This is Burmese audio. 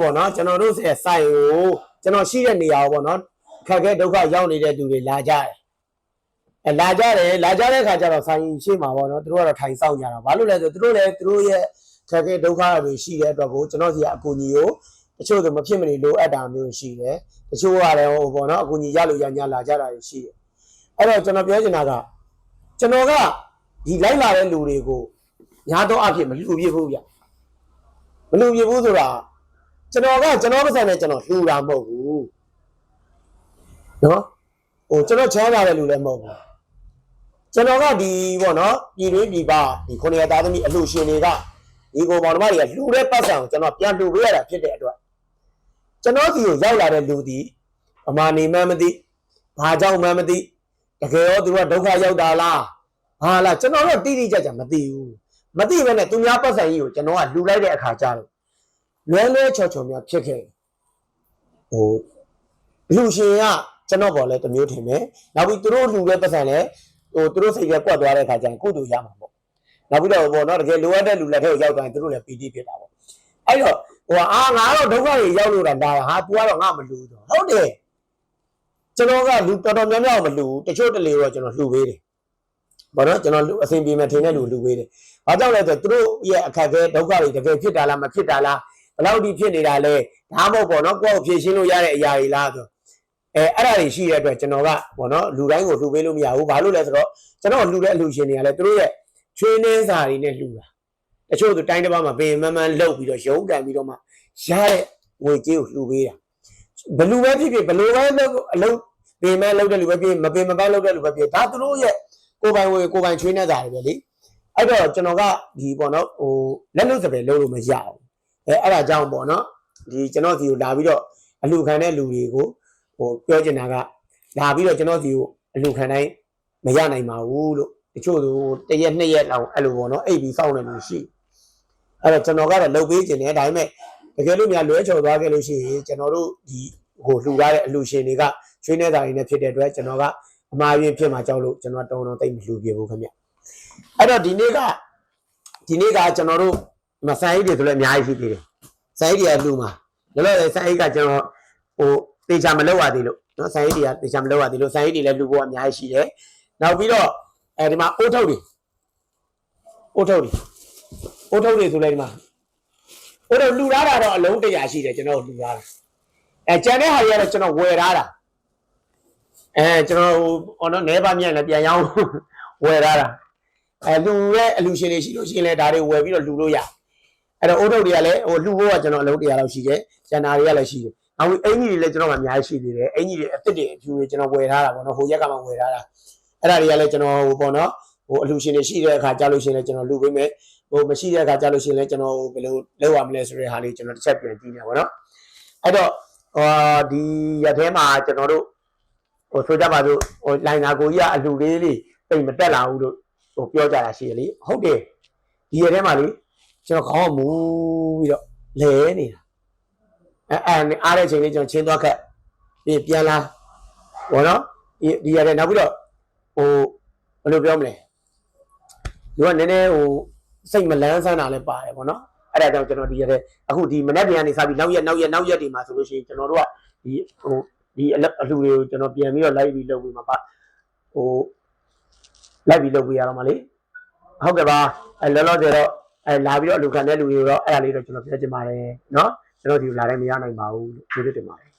ပေါ့နော်ကျွန်တော်တို့ရဲ့ဆိုင်ကိုကျွန်တော်ရှိတဲ့နေရာကိုပေါ့နော်ခက်ခဲဒုက္ခရောက်နေတဲ့သူတွေလာကြတယ်အဲလာကြတယ်လာကြတဲ့ခါကျတော့ဆိုင်ရှိမှာပေါ့နော်သူတို့ကတော့ထိုင်ဆောင်ကြတာဘာလို့လဲဆိုသူတို့လည်းသူတို့ရဲ့ခက်ခဲဒုက္ခတွေရှိတဲ့အတွက်ကိုကျွန်တော်စီကအကူအညီကိုတချို့ဆိုမဖြစ်မနေလိုအပ်တာမျိုးရှိတယ်တချို့ကလည်းဟိုပေါ့နော်အကူအညီရလို့ရညာလာကြတာရှိတယ်အဲ့တော့ကျွန်တော်ပြောချင်တာကကျွန်တော်ကဒီလိုက်လာတဲ့လူတွေကိုညာတော့အဖြစ်မလူပြဘူးဗျမလူပြဘူးဆိုတာ ကျွန်တော်ကကျွန်တော်မဆိုင်နဲ့ကျွန်တော်လှူတာမဟုတ်ဘူးနော်ဟိုကျွန်တော်ချမ်းသာတဲ့လူလည်းမဟုတ်ဘူးကျွန်တော်ကဒီပေါ့နော်ပြည်တွင်းပြည်ပဒီခုနှစ်ရသားသမီးအလှူရှင်တွေကဒီကိုပေါင်ဓမ္မတွေကလှူတဲ့ပတ်စံကိုကျွန်တော်ပြန်လှူပေးရတာဖြစ်တဲ့အတွက်ကျွန်တော်စီကိုရောက်လာတဲ့လူဒီအမာနေမှန်းမသိဘာကြောင့်မှန်းမသိတကယ်ရောသူကဒုက္ခရောက်တာလားဟာလားကျွန်တော်တော့တိတိကျကျမသိဘူးမသိဘဲနဲ့သူများပတ်စံကြီးကိုကျွန်တော်ကလှူလိုက်တဲ့အခါကျတော့ လွဲလွဲချော်ချော်များဖြစ်ခဲ့တယ်ဟိုလူရှင်ကကျွန်တော်ပေါ်လဲတစ်မျိုးထင်မယ်နောက်ပြီးသူတို့လူတဲ့ပတ်စံလဲဟိုသူတို့စိတ်ကကွက်သွားတဲ့ခါကျရင်ကုတူရမှာပေါ့နောက်ပြီးတော့ဘောနော်တကယ်လိုအပ်တဲ့လူလက်ထဲကိုရောက်သွားရင်သူတို့လည်းပီတိဖြစ်တာပေါ့အဲ့တော့ဟိုအာငါတော့ဒုက္ခတွေရောက်လို့တာဒါဟာ तू ကတော့ငါမလူတော့ဟုတ်တယ်ကျွန်တော်ကလူတော်တော်များများမလူတချို့တလေတော့ကျွန်တော်လှူပေးတယ်ဘောနော်ကျွန်တော်လူအစဉ်ပြေမဲ့ထင်တဲ့လူလှူပေးတယ်ဘာကြောင့်လဲဆိုတော့သူတို့ရဲ့အခက်အခဲဒုက္ခတွေတကယ်ဖြစ်တာလားမဖြစ်တာလား ဘယ်လောက်ဒီဖြစ်နေတာလဲဒါမှမဟုတ်ပေါ့နော်ကိုယ့်ကိုဖြည့်ရှင်းလို့ရတဲ့အရာတွေလားဆိုအဲအဲ့ဒါတွေရှိတဲ့အတွက်ကျွန်တော်ကပေါ့နော်လူတိုင်းကိုလှူပေးလို့မရဘူးဘာလို့လဲဆိုတော့ကျွန်တော်လှူတဲ့အလှူရှင်တွေကလည်းသူတို့ရဲ့ချွေးနှင်းစာတွေနဲ့လှူတာတချို့သူတိုင်းတစ်ပါးမှာပင်မမန်းလှုပ်ပြီးတော့ရုံးကန်ပြီးတော့မှရတဲ့ငွေကြေးကိုလှူပေးတာဘယ်လူပဲဖြစ်ဖြစ်ဘယ်လိုပဲလုပ်အလုပ်ပင်မန်းလုပ်တဲ့လူပဲဖြစ်မပင်မပန်းလုပ်တဲ့လူပဲဖြစ်ဒါသူတို့ရဲ့ကိုယ်ပိုင်ဝေကိုယ်ပိုင်ချွေးနှင်းစာတွေပဲလေအဲ့တော့ကျွန်တော်ကဒီပေါ့နော်ဟိုလက်လွတ်စပယ်လုပ်လို့မရဘူး အဲအဲ့ဒါကြောင့်ပေါ့နော်ဒီကျွန်တော်စီကိုလာပြီးတော့အလှခံတဲ့လူတွေကိုဟိုပြောချင်တာကလာပြီးတော့ကျွန်တော်စီကိုအလှခံတိုင်းမရနိုင်ပါဘူးလို့တချို့သူတစ်ရက်နှစ်ရက်လောက်အဲ့လိုပေါ့နော်အိပ်ပြီးစောင့်နေလို့ရှိအဲ့တော့ကျွန်တော်ကတော့လှုပ်ပေးခြင်းတယ်ဒါပေမဲ့တကယ်လို့များလွဲချော်သွားခဲ့လို့ရှိရင်ကျွန်တော်တို့ဒီဟိုလှူထားတဲ့အလှရှင်တွေကချွေးနေတာတွေနဲ့ဖြစ်တဲ့အတွက်ကျွန်တော်ကအမှားရင်းဖြစ်မှာကြောက်လို့ကျွန်တော်တုံတုံတိတ်မလှူပြဘူးခင်ဗျအဲ့တော့ဒီနေ့ကဒီနေ့ကကျွန်တော်တို့ မဆိုင်အိတ်တွေဆိုလည်းအများကြီးရှိသေးတယ်ဆိုင်အိတ်တွေကလူမှာလောလောဆယ်ဆိုင်အိတ်ကကျွန်တော်ဟိုတေချာမလောက်ရသေးလို့နော်ဆိုင်အိတ်တွေကတေချာမလောက်ရသေးလို့ဆိုင်အိတ်တွေလည်းလူဖို့အများကြီးရှိတယ်နောက်ပြီးတော့အဲဒီမှာအိုးထုတ်တွေအိုးထုတ်တွေအိုးထုတ်တွေဆိုလည်းဒီမှာအိုးထုတ်လူထားတာတော့အလုံးတရာရှိတယ်ကျွန်တော်လူထားတာအဲကျန်တဲ့ဟာတွေကတော့ကျွန်တော်ဝယ်ထားတာအဲကျွန်တော်ဟိုအော်နော်နဲပါမြန်လည်းပြန်ရောင်းဝယ်ထားတာအဲလူရဲ့အလူရှင်တွေရှိလို့ရှိရင်လည်းဒါတွေဝယ်ပြီးတော့လူလို့ရ အဲ့တော့အိုးထုတ်တွေကလည်းဟိုလှူဖို့ကကျွန်တော်အလုံးတရားလောက်ရှိတယ်။ကျန်တာတွေကလည်းရှိတယ်။နောက်ပြီးအင်ကြီးတွေလည်းကျွန်တော်ကအများကြီးရှိသေးတယ်။အင်ကြီးတွေအစ်စ်တွေအဖြူတွေကျွန်တော်ဝယ်ထားတာပေါ့နော်။ဟိုရက်ကမှဝယ်ထားတာ။အဲ့ဒါတွေကလည်းကျွန်တော်ဟိုပေါ့နော်။ဟိုအလှရှင်တွေရှိတဲ့အခါကြားလို့ရှိရင်လည်းကျွန်တော်လှူပေးမယ်။ဟိုမရှိတဲ့အခါကြားလို့ရှိရင်လည်းကျွန်တော်ဘယ်လိုလုပ်ရမလဲဆိုတဲ့ဟာလေးကျွန်တော်တစ်ချက်ပြန်ကြည့်နေပါတော့။အဲ့တော့ဟိုဒီရက်ထဲမှာကျွန်တော်တို့ဟိုဆိုကြပါစို့ဟိုလိုင်နာကိုကြီးကအလှလေးလေးတိတ်မတက်လာဘူးလို့ဟိုပြောကြတာရှိတယ်လေ။ဟုတ်တယ်။ဒီရက်ထဲမှာလေ ကျွန်တော်ခေါင်းကမူပြီးတော့လဲနေတာအဲအဲအားတဲ့ချိန်လေးကျွန်တော်ချင်းသွားခက်ပြီးပြန်လာဘောနော်ဒီဒီရတယ်နောက်ပြီးတော့ဟိုဘယ်လိုပြောမလဲသူကနည်းနည်းဟိုစိတ်မလန်းဆန်းတာလည်းပါတယ်ဘောနော်အဲ့ဒါကြောင့်ကျွန်တော်ဒီရတယ်အခုဒီမနေ့ပြန်နေစပြီးနောက်ရက်နောက်ရက်နောက်ရက်တွေမှာဆိုလို့ရှိရင်ကျွန်တော်တို့ကဒီဟိုဒီအလုပ်အလှူတွေကိုကျွန်တော်ပြန်ပြီးတော့လိုက်ပြီးလုပ်ပြီးမှာပါဟိုလိုက်ပြီးလုပ်ပြီးရတော့မှာလေဟုတ်ကဲ့ပါအဲလောလောဆယ်တော့ အဲလာပြီးတော့အလူခံတဲ့လူတွေတော့အဲ့အလေးတော့ကျွန်တော်ပြောချင်ပါတယ်နော်ကျွန်တော်ဒီလာတိုင်းမရနိုင်ပါဘူးလို့ပြောတင်ပါတယ်